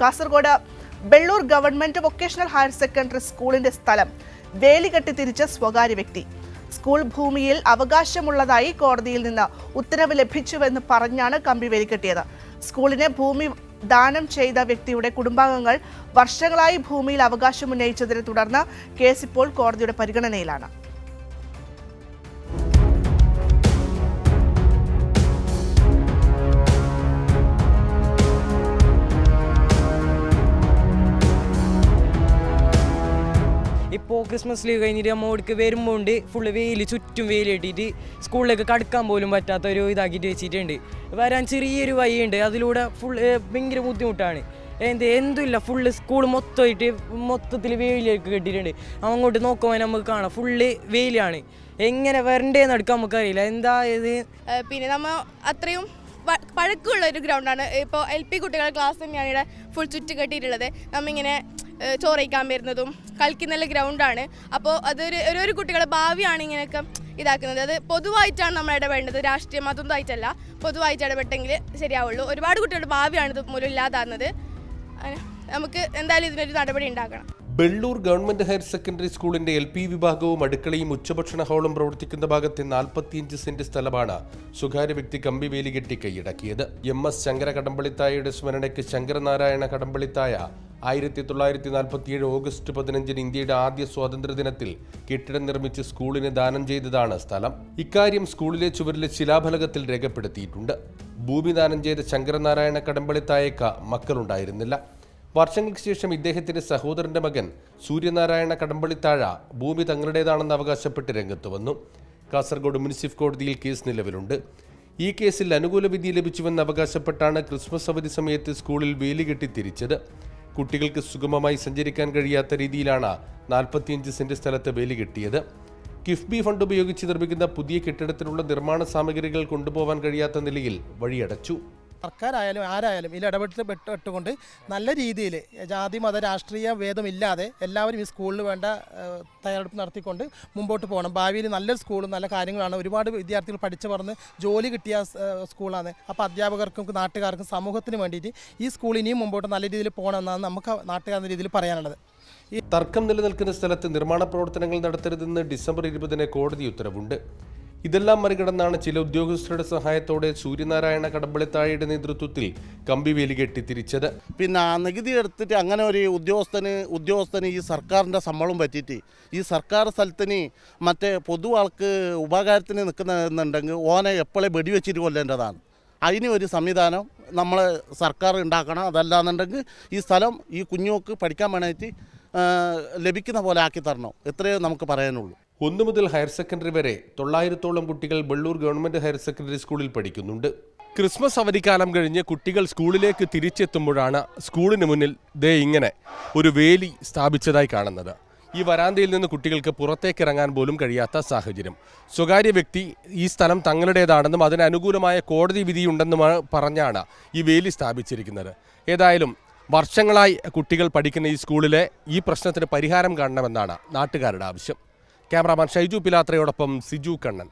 Kasaragod. Bellur government vocational higher secondary സ്കൂളിന്റെ സ്ഥലം വേലികെട്ടി തിരിച്ച സ്വകാര്യ വ്യക്തി. സ്കൂൾ ഭൂമിയിൽ അവകാശമുള്ളതായി കോടതിയിൽ നിന്ന് ഉത്തരവ് ലഭിച്ചുവെന്ന് പറഞ്ഞാണ് കമ്പി വേലികെട്ടിയത് സ്കൂളിനെ ഭൂമി ദാനം ചെയ്ത വ്യക്തിയുടെ കുടുംബാംഗങ്ങൾ വർഷങ്ങളായി ഭൂമിയിൽ അവകാശം ഉന്നയിച്ചതിനെ തുടർന്ന് കേസ് ഇപ്പോൾ കോടതിയുടെ പരിഗണനയിലാണ്. ഇപ്പോൾ ക്രിസ്മസ് ലീവ് കഴിഞ്ഞിട്ട് അമ്മോടിക്ക് വരുമ്പോൾ ഉണ്ട് ഫുള്ള് വെയിൽ ചുറ്റും വെയിൽ ഇട്ടിട്ട് സ്കൂളിലേക്ക് കടക്കാൻ പോലും പറ്റാത്ത ഒരു ഇതാക്കിയിട്ട് വെച്ചിട്ടുണ്ട്. വരാൻ ചെറിയൊരു വഴിയുണ്ട്. അതിലൂടെ ഫുൾ ഭയങ്കര ബുദ്ധിമുട്ടാണ്. എന്ത് എന്തുമില്ല. ഫുള്ള് സ്കൂൾ മൊത്തമായിട്ട് മൊത്തത്തിൽ വെയിലേക്ക് കെട്ടിയിട്ടുണ്ട്. അങ്ങോട്ട് നോക്കുമ്പോൾ നമുക്ക് കാണാം. ഫുള്ള് വെയിലാണ്. എങ്ങനെ വരണ്ടേന്ന് എടുക്കാൻ നമുക്കറിയില്ല. എന്താ ഇത്? പിന്നെ നമ്മൾ അത്രയും പഴക്കമുള്ള ഒരു ഗ്രൗണ്ടാണ് ഇപ്പോൾ എൽ പി കുട്ടികളുടെ ക്ലാസ് തന്നെയാണ് ഇവിടെ ഫുൾ ചുറ്റി കെട്ടിയിട്ടുള്ളത്. നമ്മിങ്ങനെ ചോറയിക്കാൻ വരുന്നതും കളിക്കുന്ന ഗ്രൗണ്ടാണ്. അപ്പോൾ അതൊരു ഒരു കുട്ടികളുടെ ഭാവിയാണ് ഇങ്ങനെയൊക്കെ ഇതാക്കുന്നത്. അത് പൊതുവായിട്ടാണ് നമ്മൾ ഇടപെടേണ്ടത്. രാഷ്ട്രീയ ആയിട്ടല്ല പൊതുവായിട്ട് ഇടപെട്ടെങ്കിൽ ശരിയാവുള്ളൂ. ഒരുപാട് കുട്ടികളുടെ ഭാവിയാണ് ഇത് മൂലം ഇല്ലാതാകുന്നത്. നമുക്ക് എന്തായാലും ഇതിനൊരു നടപടി ഉണ്ടാക്കണം ബെള്ളൂർ ഗവൺമെന്റ് ഹയർ സെക്കൻഡറി സ്കൂളിന്റെ എൽ പി വിഭാഗവും അടുക്കളയും ഉച്ചഭക്ഷണ ഹാളും പ്രവർത്തിക്കുന്ന ഭാഗത്തെ നാൽപ്പത്തിയഞ്ച് സെന്റ് സ്ഥലമാണ് സ്വകാര്യ വ്യക്തി കമ്പി വേലി കെട്ടി കൈയടക്കിയത്. എം എസ് ശങ്കര കടമ്പളിത്തായയുടെ സ്മരണയ്ക്ക് ശങ്കരനാരായണ കടമ്പളിത്തായ ആയിരത്തി തൊള്ളായിരത്തി നാൽപ്പത്തിയേഴ് ഓഗസ്റ്റ് പതിനഞ്ചിന് ഇന്ത്യയുടെ ആദ്യ സ്വാതന്ത്ര്യ ദിനത്തിൽ കെട്ടിടം നിർമ്മിച്ച് സ്കൂളിന് ദാനം ചെയ്തതാണ് സ്ഥലം. ഇക്കാര്യം സ്കൂളിലെ ചുവരിലെ ശിലാഫലകത്തിൽ രേഖപ്പെടുത്തിയിട്ടുണ്ട്. ഭൂമി ദാനം ചെയ്ത ശങ്കരനാരായണ കടമ്പളിത്തായേക്ക മക്കളുണ്ടായിരുന്നില്ല. വർഷങ്ങൾക്ക് ശേഷം ഇദ്ദേഹത്തിന്റെ സഹോദരന്റെ മകൻ സൂര്യനാരായണ കടമ്പളിത്താഴ ഭൂമി തങ്ങളുടേതാണെന്ന് അവകാശപ്പെട്ട് രംഗത്ത് വന്നു. കാസർഗോഡ് മുനിസിഫ് കോടതിയിൽ കേസ് നിലവിലുണ്ട്. ഈ കേസിൽ അനുകൂല വിധി ലഭിച്ചുവെന്ന് അവകാശപ്പെട്ടാണ് ക്രിസ്മസ് അവധി സമയത്ത് സ്കൂളിൽ വേലി കെട്ടി തിരിച്ചത്. കുട്ടികൾക്ക് സുഗമമായി സഞ്ചരിക്കാൻ കഴിയാത്ത രീതിയിലാണ് നാൽപ്പത്തിയഞ്ച് സെന്റ് സ്ഥലത്ത് വേലി കെട്ടിയത്. കിഫ്ബി ഫണ്ട് ഉപയോഗിച്ച് നിർമ്മിക്കുന്ന പുതിയ കെട്ടിടത്തിനുള്ള നിർമ്മാണ സാമഗ്രികൾ കൊണ്ടുപോകാൻ കഴിയാത്ത നിലയിൽ വഴിയടച്ചു. സർക്കാരായാലും ആരായാലും ഇതിൽ ഇടപെട്ട് പെട്ടുകൊണ്ട് നല്ല രീതിയിൽ ജാതി മത രാഷ്ട്രീയ ഭേദമില്ലാതെ എല്ലാവരും ഈ സ്കൂളിൽ വേണ്ട തയ്യാറെടുപ്പ് നടത്തിക്കൊണ്ട് മുമ്പോട്ട് പോകണം. ഭാവിയിൽ നല്ലൊരു സ്കൂളും നല്ല കാര്യങ്ങളാണ്. ഒരുപാട് വിദ്യാർത്ഥികൾ പഠിച്ചു പറഞ്ഞ് ജോലി കിട്ടിയ സ്കൂളാണ്. അപ്പോൾ അധ്യാപകർക്കും നാട്ടുകാർക്കും സമൂഹത്തിന് വേണ്ടിയിട്ട് ഈ സ്കൂൾ ഇനിയും മുമ്പോട്ട് നല്ല രീതിയിൽ പോകണമെന്നാണ് നമുക്ക് നാട്ടുകാരെന്ന രീതിയിൽ പറയാനുള്ളത്. ഈ തർക്കം നിലനിൽക്കുന്ന സ്ഥലത്ത് നിർമ്മാണ പ്രവർത്തനങ്ങൾ നടത്തരുതെന്ന് ഡിസംബർ ഇരുപതിന് കോടതി ഉത്തരവുണ്ട്. ഇതെല്ലാം മറികടന്നാണ് ചില ഉദ്യോഗസ്ഥരുടെ സഹായത്തോടെ സൂര്യനാരായണ കടമ്പളിത്താഴയുടെ നേതൃത്വത്തിൽ കമ്പി വേലി കെട്ടി തിരിച്ചത്. പിന്നെ ആ നികുതി എടുത്തിട്ട് അങ്ങനെ ഒരു ഉദ്യോഗസ്ഥന് ഉദ്യോഗസ്ഥന് ഈ സർക്കാരിന്റെ ശമ്പളം പറ്റിയിട്ട് ഈ സർക്കാർ സ്ഥലത്തിന് മറ്റേ പൊതു ആൾക്ക് ഉപകാരത്തിന് നിൽക്കുന്നുണ്ടെങ്കിൽ ഓനെ എപ്പോഴേ വെടിവെച്ചിട്ട് കൊല്ലേണ്ടതാണ്. അതിന് ഒരു സംവിധാനം നമ്മൾ സർക്കാർ ഉണ്ടാക്കണം. അതല്ലാന്നുണ്ടെങ്കിൽ ഈ സ്ഥലം ഈ കുഞ്ഞുങ്ങൾക്ക് പഠിക്കാൻ വേണ്ടിയിട്ട് ലഭിക്കുന്ന പോലെ ആക്കി തരണം. എത്രയേ നമുക്ക് പറയാനുള്ളൂ. ഒന്നു മുതൽ ഹയർ സെക്കൻഡറി വരെ തൊള്ളായിരത്തോളം കുട്ടികൾ വെള്ളൂർ ഗവൺമെന്റ് ഹയർ സെക്കൻഡറി സ്കൂളിൽ പഠിക്കുന്നുണ്ട്. ക്രിസ്മസ് അവധിക്കാലം കഴിഞ്ഞ് കുട്ടികൾ സ്കൂളിലേക്ക് തിരിച്ചെത്തുമ്പോഴാണ് സ്കൂളിന് മുന്നിൽ ദേ ഇങ്ങനെ ഒരു വേലി സ്ഥാപിച്ചതായി കാണുന്നത്. ഈ വരാന്തയിൽ നിന്ന് കുട്ടികൾക്ക് പുറത്തേക്ക് ഇറങ്ങാൻ പോലും കഴിയാത്ത സാഹചര്യം. സ്വകാര്യ വ്യക്തി ഈ സ്ഥലം തങ്ങളുടേതാണെന്നും അതിനനുകൂലമായ കോടതി വിധിയുണ്ടെന്നും പറഞ്ഞാണ് ഈ വേലി സ്ഥാപിച്ചിരിക്കുന്നത്. ഏതായാലും വർഷങ്ങളായി കുട്ടികൾ പഠിക്കുന്ന ഈ സ്കൂളിലെ ഈ പ്രശ്നത്തിന് പരിഹാരം കാണണമെന്നാണ് നാട്ടുകാരുടെ ആവശ്യം. ക്യാമറാമാൻ ഷൈജു പിലാത്രയോടൊപ്പം സിജു കണ്ണൻ.